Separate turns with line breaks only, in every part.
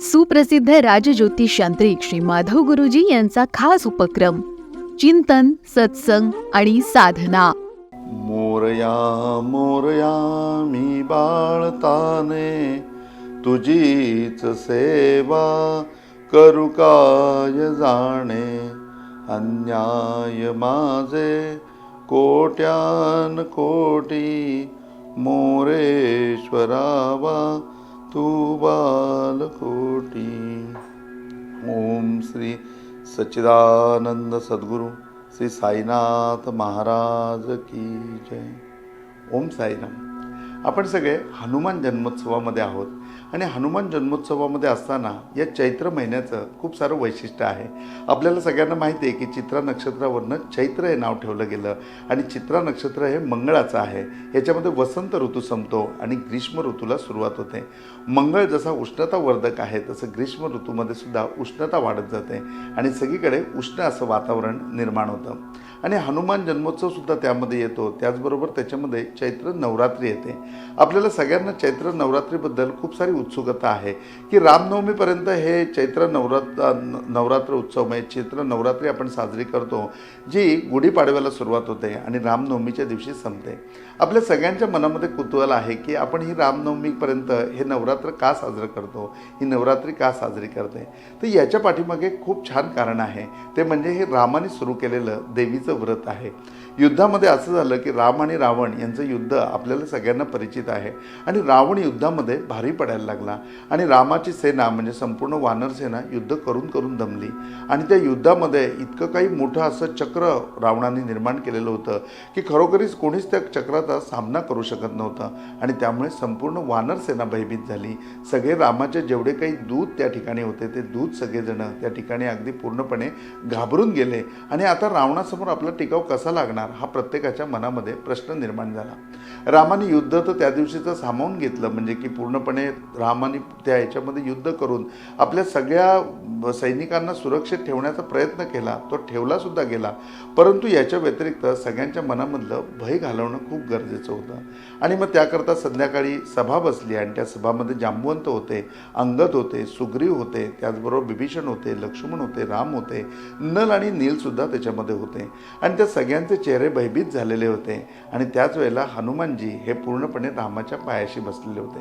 सुप्रसिद्ध राजज्योतिष यांत्रिक श्री माधव गुरुजी यांचा खास उपक्रम चिंतन सत्संग आणि साधना.
मोरया मोरया मी बाळताने तुझीच सेवा करू काय जाणे? अन्याय माझे कोट्यान कोटी मोरेश्वरावा तू बालकोटी। ओम श्री सच्चिदानंद सद्गुरू श्री साईनाथ महाराज की जय। ओम साईराम। आपण सगळे हनुमान जन्मोत्सवामध्ये आहोत. आणि हनुमान जन्मोत्सवामध्ये असताना या चैत्र महिन्याचं खूप सारं वैशिष्ट्य आहे. आपल्याला सगळ्यांना माहिती आहे की चित्रा नक्षत्रावरनं चैत्र हे नाव ठेवलं गेलं. आणि चित्रा नक्षत्र हे मंगळाचं आहे. याच्यामध्ये वसंत ऋतू संपतो आणि ग्रीष्म ऋतूला सुरुवात होते. मंगळ जसा उष्णतावर्धक आहे तसं ग्रीष्म ऋतूमध्ये सुद्धा उष्णता वाढत जाते. आणि सगळीकडे उष्ण असं वातावरण निर्माण होतं. आणि हनुमान जन्मोत्सव सुद्धा त्यामध्ये येतो. त्याचबरोबर त्याच्यामध्ये चैत्र नवरात्री येते. आपल्याला सगळ्यांना चैत्र नवरात्रीबद्दल खूप सारी उत्सुकता आहे की रामनवमीपर्यंत हे चैत्र नवरात्र नवरात्र उत्सव म्हणजे चैत्र नवरात्री आपण साजरी करतो जी गुढीपाडव्याला सुरुवात होते आणि रामनवमीच्या दिवशी संपते. आपल्या सगळ्यांच्या मनामध्ये कुतूहल आहे की आपण ही रामनवमीपर्यंत हे नवरात्र का साजरं करतो ही नवरात्री का साजरी करते? तर याच्या पाठीमागे खूप छान कारण आहे. ते म्हणजे हे रामाने सुरू केलेलं देवीचं व्रत आहे. युद्धामध्ये असं झालं की राम आणि रावण यांचं युद्ध आपल्याला सगळ्यांना परिचित आहे. आणि रावण युद्धामध्ये भारी पडायला लागला. आणि रामाची सेना म्हणजे संपूर्ण वानर सेना युद्ध करून करून दमली. आणि त्या युद्धामध्ये इतकं काही मोठं असं चक्र रावणाने निर्माण केलेलं होतं की खरोखरीच कोणीच त्या चक्राचा सामना करू शकत नव्हतं. आणि त्यामुळे संपूर्ण वानर सेना भयभीत झाली. सगळे रामाचे जेवढे काही दूध त्या ठिकाणी होते ते दूध सगळेजण त्या ठिकाणी अगदी पूर्णपणे घाबरून गेले. आणि आता रावणासमोर आपला टिकाव कसा लागणार? हा प्रत्येकाच्या मनामध्ये प्रश्न निर्माण झाला. रामाने युद्ध तर त्या दिवशीचं सामावून घेतलं म्हणजे की पूर्णपणे रामाने त्या ह्याच्यामध्ये युद्ध करून आपल्या सगळ्या सैनिकांना सुरक्षित ठेवण्याचा प्रयत्न केला तो ठेवला सुद्धा गेला. परंतु याच्या व्यतिरिक्त सगळ्यांच्या मनामधलं भय घालवणं खूप गरजेचं होतं. आणि मग त्याकरता संध्याकाळी सभा बसली आणि त्या सभामध्ये जांबवंत होते अंगद होते सुग्रीव होते त्याचबरोबर बिभीषण होते लक्ष्मण होते राम होते नल आणि नीलसुद्धा त्याच्यामध्ये होते. आणि त्या सगळ्यांचे चेहरे भयभीत झालेले होते आणि त्याच वेळेला हनुमानजी हे पूर्णपणे रामाच्या पायाशी बसलेले होते.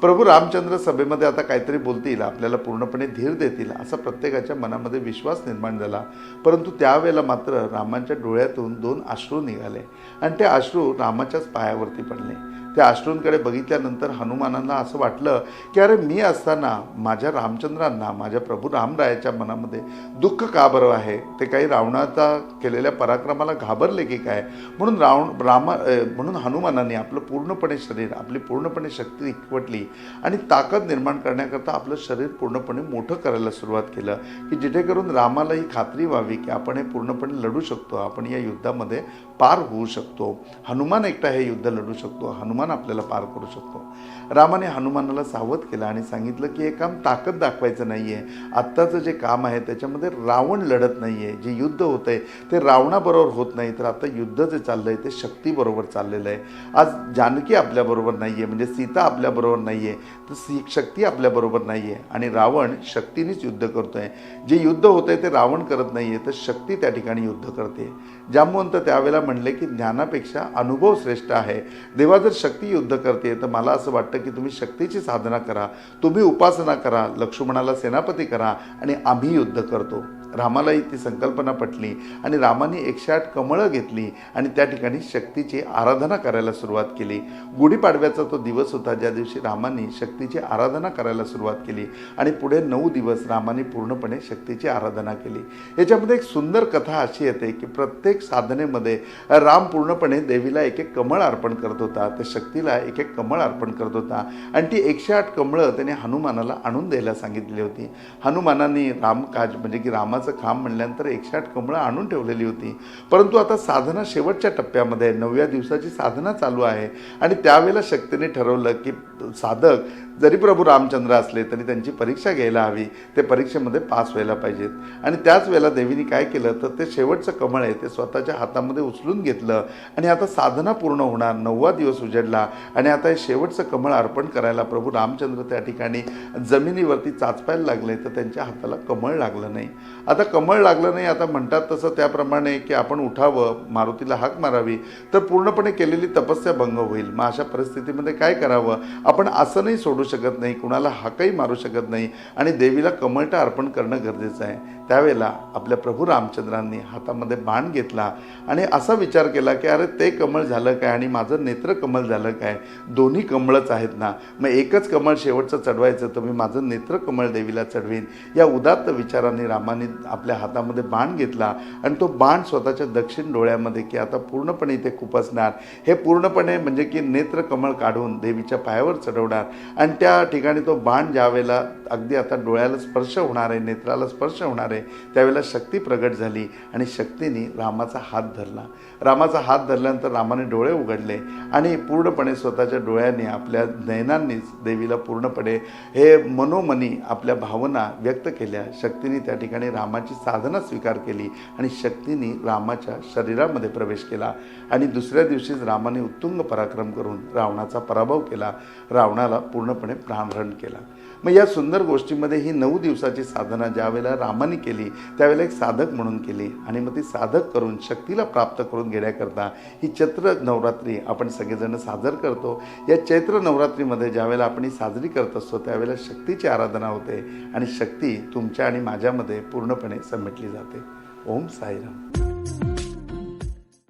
प्रभू रामचंद्र सभेमध्ये आता काहीतरी बोलतील आपल्याला पूर्णपणे धीर देतील असा प्रत्येकाच्या मनामध्ये विश्वास निर्माण झाला. परंतु त्यावेळेला मात्र रामांच्या डोळ्यातून दोन अश्रू निघाले आणि ते अश्रू रामाच्याच पायावरती पडले. त्या अश्रूंकडे बघितल्यानंतर हनुमानांना असं वाटलं की अरे मी असताना माझ्या रामचंद्रांना माझ्या प्रभू रामरायाच्या मनामध्ये दुःख का बरं आहे? ते काही रावणाचा केलेल्या पराक्रमाला घाबरले की काय? म्हणून रावण रामा म्हणून हनुमानाने आपलं पूर्णपणे शरीर आपली पूर्णपणे शक्ती एकवटली आणि ताकद निर्माण करण्याकरता आपलं शरीर पूर्णपणे मोठं करायला सुरुवात केलं की जेणेकरून रामाला ही खात्री व्हावी की आपण हे पूर्णपणे लढू शकतो आपण या युद्धामध्ये पार होऊ शकतो. हनुमान एकटा हे युद्ध लढू शकतो. हनुमान आपल्याला पार करू शकतो. रामाने हनुमानाला सावध केलं आणि सांगितलं की हे काम ताकद दाखवायचं नाही आहे आत्ताचं जे काम आहे त्याच्यामध्ये रावण लढत नाही आहे जे युद्ध होत आहे ते रावणाबरोबर होत नाही. तर आता युद्ध जे चाललं आहे ते शक्तीबरोबर चाललेलं आहे. आज जानकी आपल्याबरोबर नाही आहे म्हणजे सीता आपल्याबरोबर नाही आहे तर सी शक्ती आपल्याबरोबर नाही आहे आणि रावण शक्तीनेच युद्ध करतो आहे जे युद्ध होत आहे ते रावण करत नाही आहे तर शक्ती त्या ठिकाणी युद्ध करते. जांबवंत त्यावेळेला म्हणले की ज्ञानापेक्षा अनुभव श्रेष्ठ आहे. देवा जर शक्ती युद्ध करते तर मला असं वाटतं की तुम्ही शक्तीची साधना करा तुम्ही उपासना करा लक्ष्मणाला सेनापती करा आणि आम्ही युद्ध करतो. रामालाही ती संकल्पना पटली आणि रामाने एकशे आठ कमळं घेतली आणि त्या ठिकाणी शक्तीची आराधना करायला सुरुवात केली. गुढीपाडव्याचा तो दिवस होता ज्या दिवशी रामाने शक्तीची आराधना करायला सुरुवात केली आणि पुढे नऊ दिवस रामाने पूर्णपणे शक्तीची आराधना केली. याच्यामध्ये एक सुंदर कथा अशी येते की प्रत्येक साधनेमध्ये राम पूर्णपणे देवीला एक एक कमळ अर्पण करत होता त्या शक्तीला एक एक कमळ अर्पण करत होता आणि ती एकशे आठ कमळं त्याने हनुमानाला आणून द्यायला सांगितली होती. हनुमानाने रामकाज म्हणजे की रामा कमळाचं खांब म्हणल्यानंतर एकशे आठ कमळं आणून ठेवलेली होती. परंतु आता साधना शेवटच्या टप्प्यामध्ये नवव्या दिवसाची साधना चालू आहे. आणि त्यावेळेला शक्तीने ठरवलं की साधक जरी प्रभू रामचंद्र असले तरी त्यांची परीक्षा घ्यायला हवी. ते परीक्षेमध्ये पास व्हायला पाहिजेत. आणि त्याच वेळेला देवीने काय केलं तर ते शेवटचं कमळ आहे ते स्वतःच्या हातामध्ये उचलून घेतलं. आणि आता साधना पूर्ण होणार नववा दिवस उजडला. आणि आता हे शेवटचं कमळ अर्पण करायला प्रभू रामचंद्र त्या ठिकाणी जमिनीवरती चाचपायला लागले तर त्यांच्या हाताला कमळ लागलं नाही. आता कमळ लागलं नाही आता म्हणतात तसं त्याप्रमाणे की आपण उठावं मारुतीला हाक मारावी तर पूर्णपणे केलेली तपस्या भंग होईल. मग अशा परिस्थितीमध्ये काय करावं? आपण असं नाही सोडू शकत नाही कुणाला हाकही मारू शकत नाही आणि देवीला कमळटा अर्पण करणं गरजेचं आहे. त्यावेळेला आपल्या प्रभू रामचंद्रांनी हातामध्ये बाण घेतला आणि असा विचार केला की अरे ते कमळ झालं काय आणि माझं नेत्र कमळ झालं काय? दोन्ही कमळच आहेत ना. मग एकच कमळ शेवटचं चढवायचं तर मी माझं नेत्र कमळ देवीला चढवीन. या उदात्त विचाराने रामाने आपल्या हातामध्ये बाण घेतला आणि तो बाण स्वतःच्या दक्षिण डोळ्यामध्ये की आता पूर्णपणे इथे खुपसणार हे पूर्णपणे म्हणजे की नेत्र कमळ काढून देवीच्या पायावर चढवणार आणि त्या ठिकाणी तो बाण ज्यावेळेला अगदी आता डोळ्याला स्पर्श होणार आहे नेत्राला स्पर्श होणार आहे त्यावेळेला शक्ती प्रगट झाली आणि शक्तीने रामाचा हात धरला. रामाचा हात धरल्यानंतर रामाने डोळे उघडले आणि पूर्णपणे स्वतःच्या डोळ्यांनी आपल्या नयनांनीच देवीला पूर्णपणे हे मनोमनी आपल्या भावना व्यक्त केल्या. शक्तीने त्या ठिकाणी रामाची साधना स्वीकार केली आणि शक्तीने रामाच्या शरीरामध्ये प्रवेश केला आणि दुसऱ्या दिवशीच रामाने उत्तुंग पराक्रम करून रावणाचा पराभव केला. रावणाला पूर्णपणे प्राणहरण केला. मग या सुंदर गोष्टीमध्ये ही नऊ दिवसाची साधना ज्यावेळेला रामाने केली त्यावेळेला एक साधक म्हणून केली आणि मग ती साधक करून शक्तीला प्राप्त करून घेण्याकरता ही चैत्र नवरात्री आपण सगळेजण साजर करतो. या चैत्र नवरात्रीमध्ये ज्यावेळेला आपण ही साजरी करत असतो त्यावेळेला शक्तीची आराधना होते आणि शक्ती तुमच्या आणि माझ्यामध्ये पूर्णपणे समेटली जाते. ओम साईराम.